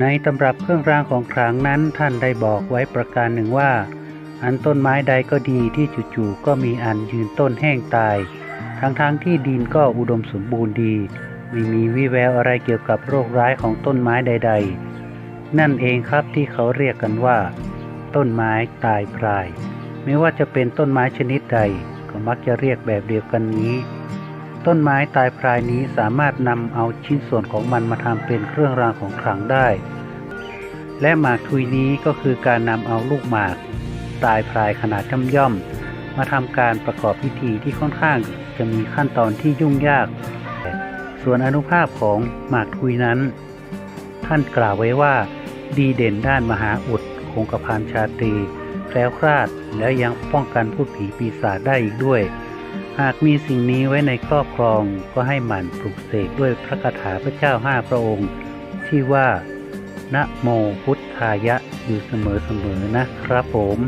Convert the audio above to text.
ในตำรับเครื่องรางของขลังนั้นท่านได้บอกไว้ประการหนึ่งว่า อันต้นไม้ใดก็ดีที่จู่ๆก็มีอันยืนต้นแห้งตาย ทั้งๆทที่ดินก็อุดมสมบูรณ์ดี ไม่มีวิแววอะไรเกี่ยวกับโรคร้ายของต้นไม้ใด ๆ นั่นเองครับที่เขาเรียกกันว่า ต้นไม้ตายพราย ไม่ว่าจะเป็นต้นไม้ชนิดใด ก็มักจะเรียกแบบเดียวกันนี้ ต้นไม้ตายพรายนี้สามารถนำเอาชิ้นส่วนของมันมาทำเป็นเครื่องรางของขลังได้ และหมากทุยนี้ก็คือการนำเอาลูกหมาก ตายพรายขนาดย่อมย่อม มาทำการประกอบพิธีที่ค่อนข้างจะมีขั้นตอนที่ยุ่งยาก ส่วนอนุภาพของหมากทุยนั้น ท่านกล่าวไว้ว่า ดีเด่นด้านมหาอุดคงกระพันชาตรีแคล้วคลาดและยังป้องกันพูดผีปีศาจได้อีกด้วย หากมีสิ่งนี้ไว้ในครอบครองก็ให้หมั่นปลุกเสกด้วยพระคาถาพระเจ้าห้าพระองค์ ที่ว่านะโมพุทธายะอยู่เสมอๆนะครับผม